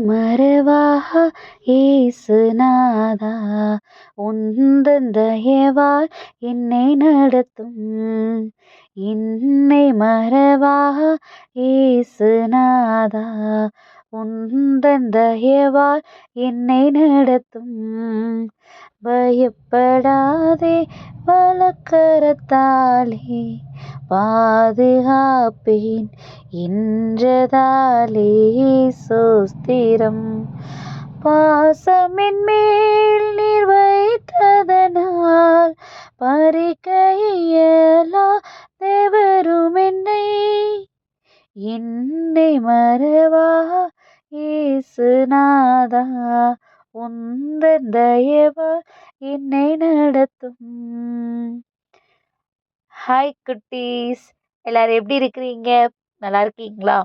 மறவாக ஏசுநாதா உந்தன் தயவால் என்னை நடத்தும். என்னை மறவாக ஏசுநாதா உந்தன் தயவால் என்னை நடத்தும். பயப்படாதே வலக்கரத்தாலே பாதுகாப்பேன் என்றதாலே சோஸ்திரம். பாசமின் மேல் நீர் வைத்ததனால் பறிக்கையலா தேவரும் என்னை. என்னை மறவா இயேசுநாதா. உந்தன் தயவால் என்னை நடத்தும். ஹாய் குட்டீஸ். எல்லாரும் எப்படி இருக்கிறீங்க? நல்லா இருக்கீங்களா?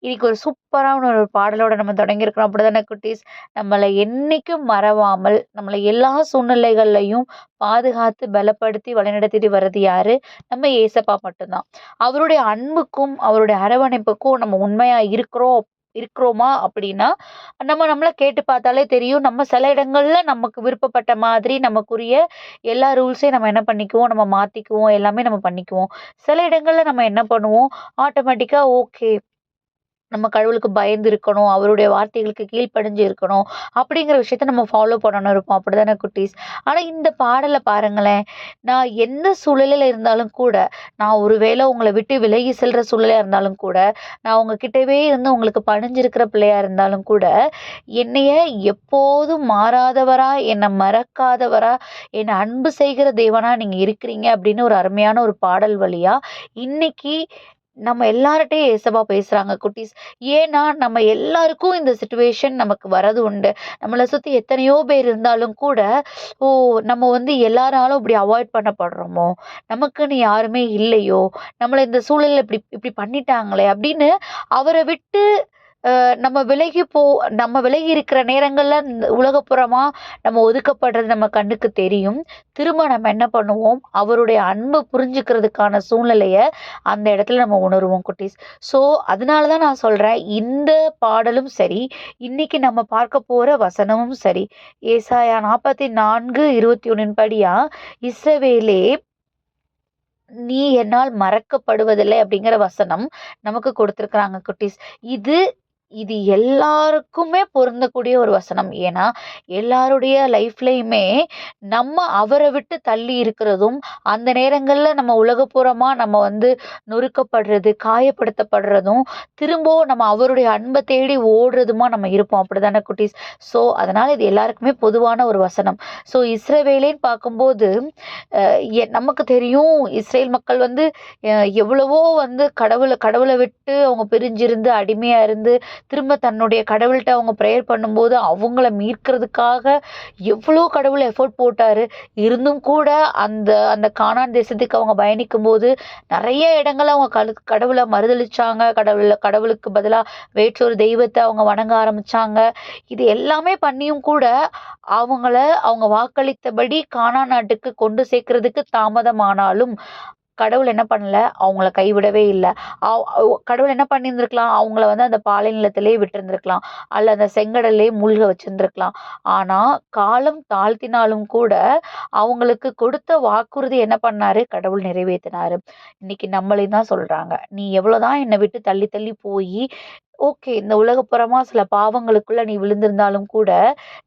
இன்னைக்கு ஒரு சூப்பரான ஒரு பாடலோட நம்ம தொடங்கியிருக்கிறோம். அப்படிதானே குட்டீஸ்? நம்மளை என்னைக்கும் மறவாமல் நம்மளை எல்லா சூழ்நிலைகள்லையும் பாதுகாத்து பலப்படுத்தி வழிநடத்திட்டு வர்றது யாரு? நம்ம ஏசப்பா மட்டும்தான். அவருடைய அன்புக்கும் அவருடைய அரவணைப்புக்கும் நம்ம உண்மையா இருக்கிறோம் இருக்கிறோமா அப்படின்னா நம்ம நம்மளை கேட்டு பார்த்தாலே தெரியும். நம்ம சில இடங்கள்ல நமக்கு விருப்பப்பட்ட மாதிரி நமக்குரிய எல்லா ரூல்ஸையும் நம்ம என்ன பண்ணிக்குவோம்? நம்ம மாற்றிக்குவோம் எல்லாமே நம்ம பண்ணிக்குவோம். சில இடங்கள்ல நம்ம என்ன பண்ணுவோம்? ஆட்டோமேட்டிக்காக ஓகே. நம்ம கடவுளுக்கு பயந்து இருக்கணும் அவருடைய வார்த்தைகளுக்கு கீழ்ப்படிஞ்சு இருக்கணும் அப்படிங்கிற விஷயத்த நம்ம ஃபாலோ பண்ணணும் இருப்போம். அப்படிதானே குட்டீஸ்? ஆனால் இந்த பாடலை பாருங்களேன். நான் எந்த சூழலில் இருந்தாலும் கூட நான் ஒருவேளை உங்களை விட்டு விலகி செல்கிற சூழலாக இருந்தாலும் கூட நான் உங்ககிட்டவே இருந்து உங்களுக்கு பணிஞ்சிருக்கிற பிள்ளையாக இருந்தாலும் கூட என்னைய எப்போதும் மாறாதவரா என்னை மறக்காதவரா என்னை அன்பு செய்கிற தேவனா நீங்கள் இருக்கிறீங்க அப்படின்னு ஒரு அருமையான ஒரு பாடல் வழியாக இன்னைக்கு நம்ம எல்லார்ட்டையும் ஏசப்பா பேசுகிறாங்க குட்டீஸ். ஏன்னா நம்ம எல்லாருக்கும் இந்த சுச்சுவேஷன் நமக்கு வரது உண்டு. நம்மளை சுற்றி எத்தனையோ பேர் இருந்தாலும் கூட ஓ நம்ம வந்து எல்லாராலும் இப்படி அவாய்ட் பண்ணப்படுறோமோ? நமக்குன்னு யாருமே இல்லையோ? நம்மளை இந்த சூழலில் இப்படி இப்படி பண்ணிட்டாங்களே அப்படின்னு அவரை விட்டு நம்ம விலகி போ நம்ம விலகி இருக்கிற நேரங்களில் உலகப்புறமாக நம்ம ஒதுக்கப்படுறது நம்ம கண்ணுக்கு தெரியும். திரும்ப நம்ம என்ன பண்ணுவோம்? அவருடைய அன்பை புரிஞ்சுக்கிறதுக்கான சூழ்நிலையை அந்த இடத்துல நம்ம உணருவோம் குட்டீஸ். ஸோ அதனால தான் நான் சொல்கிறேன் இந்த பாடலும் சரி இன்னைக்கு நம்ம பார்க்க போகிற வசனமும் சரி. ஏசாயா நாற்பத்தி நான்கு இருபத்தி ஒன்றின் படியாக இஸ்ரவேலே நீ என்னால் மறக்கப்படுவதில்லை அப்படிங்கிற வசனம் நமக்கு கொடுத்துருக்குறாங்க குட்டீஸ். இது இது எல்லாருக்குமே பொருந்தக்கூடிய ஒரு வசனம். ஏன்னா எல்லாருடைய லைஃப்லையுமே நம்ம அவரை விட்டு தள்ளி இருக்கிறதும் அந்த நேரங்களில் நம்ம உலகப்புறமாக நம்ம வந்து நொறுக்கப்படுறது காயப்படுத்தப்படுறதும் திரும்பவும் நம்ம அவருடைய அன்பை தேடி ஓடுறதுமா நம்ம இருப்போம். அப்படி தானே குட்டீஸ்? ஸோ அதனால் இது எல்லாருக்குமே பொதுவான ஒரு வசனம். ஸோ இஸ்ரேவேலேன்னு பார்க்கும்போது எ- நமக்கு தெரியும் இஸ்ரேல் மக்கள் வந்து எவ்வளவோ வந்து கடவுளை கடவுளை விட்டு அவங்க பிரிஞ்சிருந்து அடிமையாக இருந்து திரும்ப தன்னுடைய கடவுள்கிட்ட அவங்க ப்ரேயர் பண்ணும்போது அவங்கள மீட்கிறதுக்காக எவ்வளோ கடவுள் எஃபோர்ட் போட்டார். இருந்தும் கூட அந்த அந்த காணான் தேசத்துக்கு அவங்க பயணிக்கும் போது நிறைய இடங்களை அவங்க கழு கடவுளை மறுதளிச்சாங்க. கடவுள் கடவுளுக்கு பதிலாக வேற்றொரு தெய்வத்தை அவங்க வணங்க ஆரம்பிச்சாங்க. இது எல்லாமே பண்ணியும் கூட அவங்கள அவங்க வாக்களித்தபடி கானா நாட்டுக்கு கொண்டு சேர்க்கறதுக்கு தாமதமானாலும் கடவுள் என்ன பண்ணல? அவங்கள கைவிடவே இல்லை. கடவுள் என்ன பண்ணியிருந்திருக்கலாம்? அவங்கள வந்து அந்த பாலை நிலத்திலே விட்டுருந்துருக்கலாம். அல்ல அந்த செங்கடல்லே மூழ்க வச்சிருந்துருக்கலாம். ஆனால் காலம் தாழ்த்தினாலும் கூட அவங்களுக்கு கொடுத்த வாக்குறுதி என்ன பண்ணாரு? கடவுள் நிறைவேற்றினாரு இன்னைக்கு நம்மளையும் தான் சொல்றாங்க. நீ எவ்வளவுதான் என்னை விட்டு தள்ளி தள்ளி போய் ஓகே இந்த உலகப்புறமா சில பாவங்களுக்குள்ள நீ விழுந்திருந்தாலும் கூட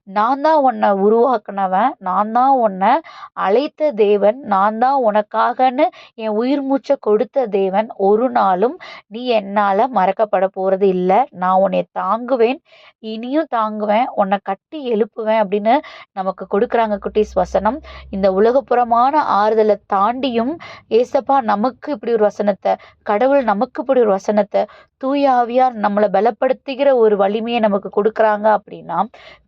நான் தான் உன்னை உருவாக்குனவன் நான் தான் உன்னை அழைத்த தேவன் நான் தான் உனக்காகன்னு என் உயிர் மூச்சை கொடுத்த தேவன். ஒரு நாளும் நீ என்னால் மறக்கப்பட போகிறது இல்லை. நான் உன்னை தாங்குவேன் இனியும் தாங்குவேன் உன்னை கட்டி எழுப்புவேன் அப்படின்னு நமக்கு கொடுக்குறாங்க குட்டீஸ் வசனம். இந்த உலகப்புறமான ஆறுதலை தாண்டியும் ஏசப்பா நமக்கு இப்படி ஒரு வசனத்தை கடவுள் நமக்கு இப்படி ஒரு வசனத்தை தூயாவியார் நம்ம நம்மளை பலப்படுத்துகிற ஒரு வலிமையை நமக்கு கொடுக்குறாங்க அப்படின்னா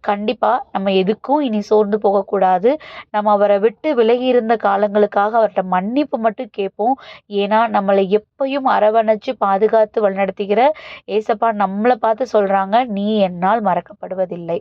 கண்டிப்பாக நம்ம எதுக்கும் இனி சோர்ந்து போகக்கூடாது. நம்ம அவரை விட்டு விலகி இருந்த காலங்களுக்காக அவர்கிட்ட மன்னிப்பு மட்டும் கேட்போம். ஏன்னா நம்மளை எப்பயும் அரவணைச்சு பாதுகாத்து வழிநடத்துகிற ஏசப்பா நம்மளை பார்த்து சொல்கிறாங்க நீ என்னால் மறக்கப்படுவதில்லை.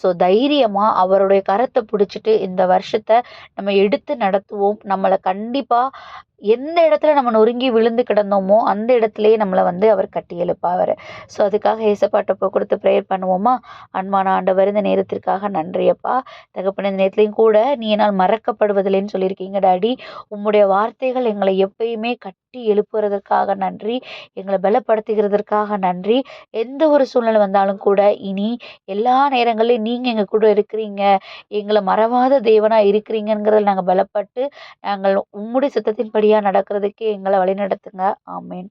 ஸோ தைரியமாக அவருடைய கரத்தை பிடிச்சிட்டு இந்த வருஷத்தை நம்ம எடுத்து நடத்துவோம். நம்மளை கண்டிப்பாக எந்த இடத்துல நம்ம நொறுங்கி விழுந்து கிடந்தோமோ அந்த இடத்துலயே நம்மளை வந்து அவர் கட்டி எழுப்பாவார். ஸோ அதுக்காக ஏசப்பாட்டப்போ கொடுத்து ப்ரேயர் பண்ணுவோமா? அன்பான ஆண்டவர் இந்த நேரத்திற்காக நன்றியப்பா தகப்பன இந்த நேரத்துலையும் கூட நீ என்னால் மறக்கப்படுவதில்லைன்னு சொல்லியிருக்கீங்க டாடி. உம்முடைய வார்த்தைகள் எங்களை எப்பயுமே கட்டி எழுப்புறதற்காக நன்றி. எங்களை பலப்படுத்துகிறதற்காக நன்றி. எந்த ஒரு சூழ்நிலை வந்தாலும் கூட இனி எல்லா நேரங்களிலும் நீங்கள் எங்கள் கூட இருக்கிறீங்க எங்களை மறவாத தேவனாக இருக்கிறீங்கிறத நாங்கள் பலப்பட்டு நாங்கள் உம்முடைய சித்தத்தின்படியாக நடக்கிறதுக்கு எங்களை வழிநடத்துங்க. ஆமேன்.